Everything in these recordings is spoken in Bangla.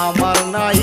আমার নাই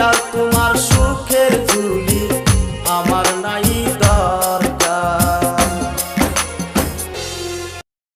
got